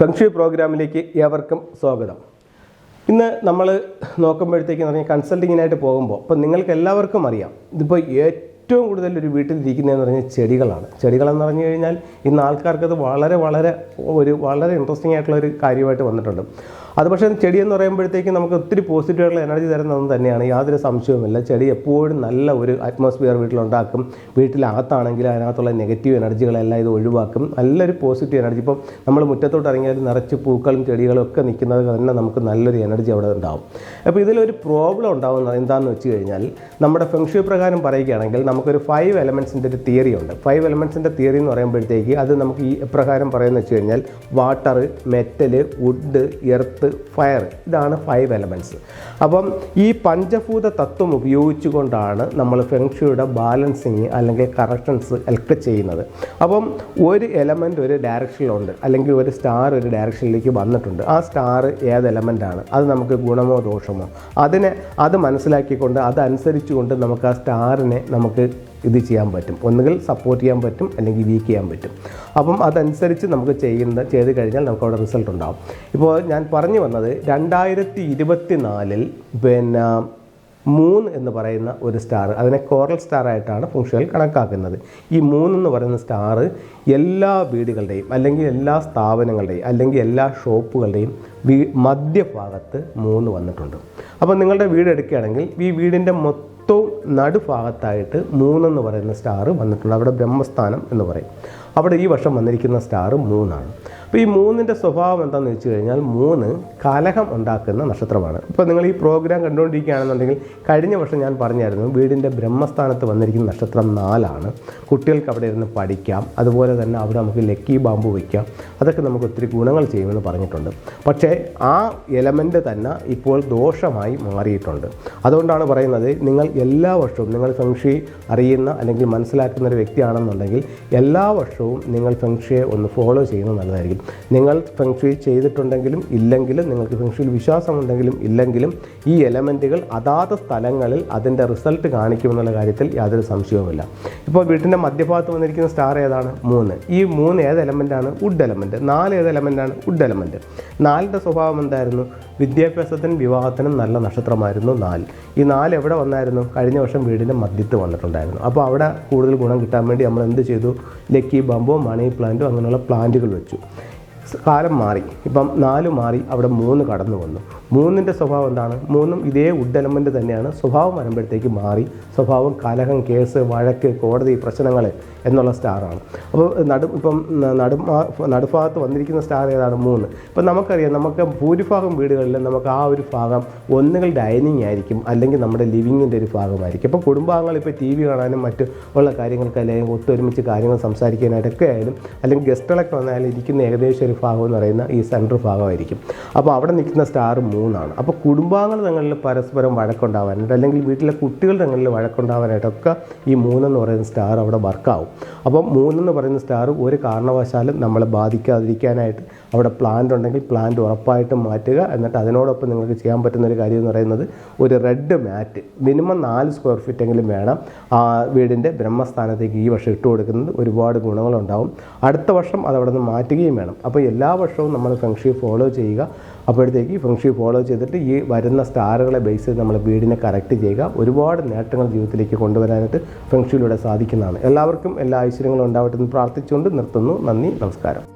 Feng shui പ്രോഗ്രാമിലേക്ക് ഏവർക്കും സ്വാഗതം. ഇന്ന് നമ്മൾ നോക്കുമ്പോഴത്തേക്ക് പറഞ്ഞാൽ കൺസൾട്ടിങ്ങിനായിട്ട് പോകുമ്പോൾ ഇപ്പം നിങ്ങൾക്ക് എല്ലാവർക്കും അറിയാം ഇതിപ്പോൾ ഏറ്റവും കൂടുതൽ ഒരു വീട്ടിലിരിക്കുന്നതെന്ന് പറഞ്ഞാൽ ചെടികളാണ്. ചെടികളെന്ന് പറഞ്ഞു കഴിഞ്ഞാൽ ഇന്ന് ആൾക്കാർക്കത് വളരെ വളരെ ഒരു വളരെ ഇൻട്രസ്റ്റിംഗ് ആയിട്ടുള്ള ഒരു കാര്യമായിട്ട് വന്നിട്ടുണ്ട്. അത് പക്ഷേ ചെടി എന്ന് പറയുമ്പോഴത്തേക്കും നമുക്ക് ഒത്തിരി പോസിറ്റീവായിട്ടുള്ള എനർജി തരുന്നത് തന്നെയാണ്. യാതൊരു സംശയവുമില്ല. ചെടി എപ്പോഴും നല്ല ഒരു അറ്റ്മോസ്ഫിയർ വീട്ടിലുണ്ടാക്കും. വീട്ടിലകത്താണെങ്കിൽ അതിനകത്തുള്ള നെഗറ്റീവ് എനർജികളെല്ലാം ഇത് ഒഴിവാക്കും. നല്ലൊരു പോസിറ്റീവ് എനർജി. ഇപ്പം നമ്മൾ മുറ്റത്തോട്ട് ഇറങ്ങിയാൽ നിറച്ച് പൂക്കളും ചെടികളും ഒക്കെ നിൽക്കുന്നത് തന്നെ നമുക്ക് നല്ലൊരു എനർജി അവിടെ ഉണ്ടാവും. അപ്പോൾ ഇതിലൊരു പ്രോബ്ലം ഉണ്ടാകുന്നത് എന്താണെന്ന് വെച്ച് കഴിഞ്ഞാൽ നമ്മുടെ ഫെങ്ഷു പ്രകാരം പറയുകയാണെങ്കിൽ നമുക്കൊരു ഫൈവ് എലമെൻസിന്റെ ഒരു തിയറി ഉണ്ട്. ഫൈവ് എലമെൻസിന്റെ തിയറി എന്ന് പറയുമ്പോഴത്തേക്ക് അത് നമുക്ക് ഈ പ്രകാരം പറയുന്നത് വെച്ച് കഴിഞ്ഞാൽ water metal wood earth fire ഇതാണ് ഫൈവ് എലമെന്റ്സ് അപ്പം ഈ പഞ്ചഭൂത തത്വം ഉപയോഗിച്ചുകൊണ്ടാണ് നമ്മൾ ഫെങ്ഷുയുടെ ബാലൻസിങ് അല്ലെങ്കിൽ കറക്ഷൻസ് ഒക്കെ ചെയ്യുന്നത്. അപ്പം ഒരു എലമെന്റ് ഒരു ഡയറക്ഷനിലുണ്ട് അല്ലെങ്കിൽ ഒരു സ്റ്റാർ ഒരു ഡയറക്ഷനിലേക്ക് വന്നിട്ടുണ്ട്. ആ സ്റ്റാർ ഏത് എലമെന്റാണ് അത് നമുക്ക് ഗുണമോ ദോഷമോ? അതിനെ അത് മനസ്സിലാക്കിക്കൊണ്ട് അതനുസരിച്ചുകൊണ്ട് നമുക്ക് ആ സ്റ്റാറിനെ നമുക്ക് ഇത് ചെയ്യാൻ പറ്റും. ഒന്നുകിൽ സപ്പോർട്ട് ചെയ്യാൻ പറ്റും അല്ലെങ്കിൽ വീക്ക് ചെയ്യാൻ പറ്റും. അപ്പം അതനുസരിച്ച് നമുക്ക് ചെയ്യുന്ന ചെയ്ത് കഴിഞ്ഞാൽ നമുക്ക് അവിടെ റിസൾട്ട് ഉണ്ടാകും ഇപ്പോൾ ഞാൻ പറഞ്ഞു വന്നത് രണ്ടായിരത്തി ഇരുപത്തി നാലിൽ പിന്നെ മൂന്ന് എന്ന് പറയുന്ന ഒരു സ്റ്റാർ അതിനെ കോറൽ സ്റ്റാർ ആയിട്ടാണ് ഫംഗ്ഷനിൽ കണക്കാക്കുന്നത്. ഈ മൂന്നെന്ന് പറയുന്ന സ്റ്റാർ എല്ലാ വീടുകളുടെയും അല്ലെങ്കിൽ എല്ലാ സ്ഥാപനങ്ങളുടെയും അല്ലെങ്കിൽ എല്ലാ ഷോപ്പുകളുടെയും വീ മധ്യഭാഗത്ത് മൂന്ന് വന്നിട്ടുണ്ട്. അപ്പോൾ നിങ്ങളുടെ വീട് എടുക്കുകയാണെങ്കിൽ ഈ വീടിന്റെ മൊത്തം നടുഭാഗത്തായിട്ട് മൂന്നെന്ന് പറയുന്ന സ്റ്റാർ വന്നിട്ടുണ്ട്. അവിടെ ബ്രഹ്മസ്ഥാനം എന്ന് പറയും. അവിടെ ഈ വർഷം വന്നിരിക്കുന്ന സ്റ്റാർ മൂന്നാണ്. അപ്പോൾ ഈ മൂന്നിന്റെ സ്വഭാവം എന്താണെന്ന് വെച്ച് കഴിഞ്ഞാൽ മൂന്ന് കലഹം ഉണ്ടാക്കുന്ന നക്ഷത്രമാണ്. ഇപ്പോൾ നിങ്ങൾ ഈ പ്രോഗ്രാം കണ്ടുകൊണ്ടിരിക്കുകയാണെന്നുണ്ടെങ്കിൽ കഴിഞ്ഞ വർഷം ഞാൻ പറഞ്ഞായിരുന്നു വീടിന്റെ ബ്രഹ്മസ്ഥാനത്ത് വന്നിരിക്കുന്ന നക്ഷത്രം നാലാണ്. കുട്ടികൾക്ക് അവിടെ ഇരുന്ന് പഠിക്കാം. അതുപോലെ തന്നെ അവിടെ നമുക്ക് ലക്കി ബാമ്പു വയ്ക്കാം അതൊക്കെ നമുക്ക് ഒത്തിരി ഗുണങ്ങൾ ചെയ്യുമെന്ന് പറഞ്ഞിട്ടുണ്ട്. പക്ഷേ ആ എലമെന്റ് തന്നെ ഇപ്പോൾ ദോഷമായി മാറിയിട്ടുണ്ട്. അതുകൊണ്ടാണ് പറയുന്നത് നിങ്ങൾ എല്ലാ വർഷവും നിങ്ങൾ ഫെങ്ഷി അറിയുന്ന അല്ലെങ്കിൽ മനസ്സിലാക്കുന്ന ഒരു വ്യക്തിയാണെന്നുണ്ടെങ്കിൽ എല്ലാ വർഷവും നിങ്ങൾ ഫെങ്ഷിയെ ഒന്ന് ഫോളോ ചെയ്യുന്നത് നല്ലതായിരിക്കും. നിങ്ങൾ ഫെങ്ഷുയി ചെയ്തിട്ടുണ്ടെങ്കിലും ഇല്ലെങ്കിലും നിങ്ങൾക്ക് ഫെങ്ഷുയിൽ വിശ്വാസമുണ്ടെങ്കിലും ഇല്ലെങ്കിലും ഈ എലമെന്റുകൾ അതാത് സ്ഥലങ്ങളിൽ അതിന്റെ റിസൾട്ട് കാണിക്കുമെന്നുള്ള കാര്യത്തിൽ യാതൊരു സംശയവുമില്ല. ഇപ്പോൾ വീട്ടിന്റെ മധ്യഭാഗത്ത് വന്നിരിക്കുന്ന സ്റ്റാർ ഏതാണ്? മൂന്ന്. ഈ മൂന്ന് ഏത് എലമെന്റാണ് വുഡ് എലമെന്റ് നാല് ഏത് എലമെന്റാണ് വുഡ് എലമെന്റ് നാലിന്റെ സ്വഭാവം എന്തായിരുന്നു? വിദ്യാഭ്യാസത്തിനും വിവാഹത്തിനും നല്ല നക്ഷത്രമായിരുന്നു നാല്. ഈ നാല് എവിടെ വന്നായിരുന്നു? കഴിഞ്ഞ വർഷം വീടിന്റെ മധ്യത്ത് വന്നിട്ടുണ്ടായിരുന്നു. അപ്പോൾ അവിടെ കൂടുതൽ ഗുണം കിട്ടാൻ വേണ്ടി നമ്മൾ എന്ത് ചെയ്തു? ലക്കി ബമ്പോ മണി പ്ലാന്റോ അങ്ങനെയുള്ള പ്ലാന്റുകൾ വെച്ചു. കാലം മാറി. ഇപ്പം നാല് മാറി അവിടെ മൂന്ന് കടന്നു വന്നു. മൂന്നിന്റെ സ്വഭാവം എന്താണ്? മൂന്നും ഇതേ വുഡ് എലമെന്റ് തന്നെയാണ്. സ്വഭാവം വരുമ്പോഴത്തേക്ക് മാറി. സ്വഭാവം കലഹം കേസ് വഴക്ക് കോടതി പ്രശ്നങ്ങൾ എന്നുള്ള സ്റ്റാറാണ് അപ്പോൾ നടു ഇപ്പം നടു നടുഭാഗത്ത് വന്നിരിക്കുന്ന സ്റ്റാർ ഏതാണ്? മൂന്ന്. ഇപ്പം നമുക്കറിയാം നമുക്ക് ഭൂരിഭാഗം വീടുകളിൽ നമുക്ക് ആ ഒരു ഭാഗം ഒന്നുകിൽ ഡൈനിങ് ആയിരിക്കും അല്ലെങ്കിൽ നമ്മുടെ ലിവിങ്ങിന്റെ ഒരു ഭാഗമായിരിക്കും. അപ്പോൾ കുടുംബാംഗങ്ങൾ ഇപ്പോൾ ടി വി കാണാനും മറ്റു ഉള്ള കാര്യങ്ങൾക്ക് അല്ലെങ്കിൽ ഒത്തൊരുമിച്ച് കാര്യങ്ങൾ സംസാരിക്കാനായിട്ടൊക്കെ ആയാലും അല്ലെങ്കിൽ ഗസ്റ്റുകളൊക്കെ വന്നാലും ഇരിക്കുന്ന ഏകദേശം ഒരു ഭാഗം എന്ന് പറയുന്ന ഈ സെൻട്രൽ ഭാഗമായിരിക്കും. അപ്പോൾ അവിടെ നിൽക്കുന്ന സ്റ്റാർ മൂന്നാണ് അപ്പോൾ കുടുംബാംഗങ്ങൾ തങ്ങളിൽ പരസ്പരം വഴക്കുണ്ടാവാനായിട്ട് അല്ലെങ്കിൽ വീട്ടിലെ കുട്ടികൾ തങ്ങളിൽ വഴക്കുണ്ടാവാനായിട്ടൊക്കെ ഈ മൂന്നെന്ന് പറയുന്ന സ്റ്റാർ അവിടെ വർക്കാവും അപ്പോൾ മൂന്നെന്ന് പറയുന്ന സ്റ്റാർ ഒരു കാരണവശാലും നമ്മളെ ബാധിക്കാതിരിക്കാനായിട്ട് അവിടെ പ്ലാന്റ് ഉണ്ടെങ്കിൽ പ്ലാന്റ് ഉറപ്പായിട്ടും മാറ്റുക. എന്നിട്ട് അതിനോടൊപ്പം നിങ്ങൾക്ക് ചെയ്യാൻ പറ്റുന്ന ഒരു കാര്യം എന്ന് പറയുന്നത് ഒരു റെഡ് മാറ്റ് മിനിമം നാല് സ്ക്വയർ ഫീറ്റ് എങ്കിലും വേണം. ആ വീടിന്റെ ബ്രഹ്മസ്ഥാനത്തേക്ക് ഈ വർഷം ഇട്ട് കൊടുക്കുന്നത് ഒരുപാട് ഗുണങ്ങളുണ്ടാവും. അടുത്ത വർഷം അത് അവിടെ നിന്ന് മാറ്റുകയും വേണം. അപ്പോൾ എല്ലാ വർഷവും നമ്മൾ ഫെങ്ഷി ഫോളോ ചെയ്യുക. അപ്പോഴത്തേക്ക് ഫെങ്ഷി ഫോളോ ചെയ്തിട്ട് ഈ വരുന്ന സ്റ്റാറുകളെ ബേസ് ചെയ്ത് നമ്മൾ വീടിനെ കറക്റ്റ് ചെയ്യുക. ഒരുപാട് നേട്ടങ്ങൾ ജീവിതത്തിലേക്ക് കൊണ്ടുവരാനായിട്ട് ഫെങ്ഷിയിലൂടെ സാധിക്കുന്നതാണ്. എല്ലാവർക്കും എല്ലാ ഐശ്വര്യങ്ങളും ഉണ്ടാവട്ടെ എന്ന് പ്രാർത്ഥിച്ചുകൊണ്ട് നിർത്തുന്നു. നന്ദി നമസ്കാരം.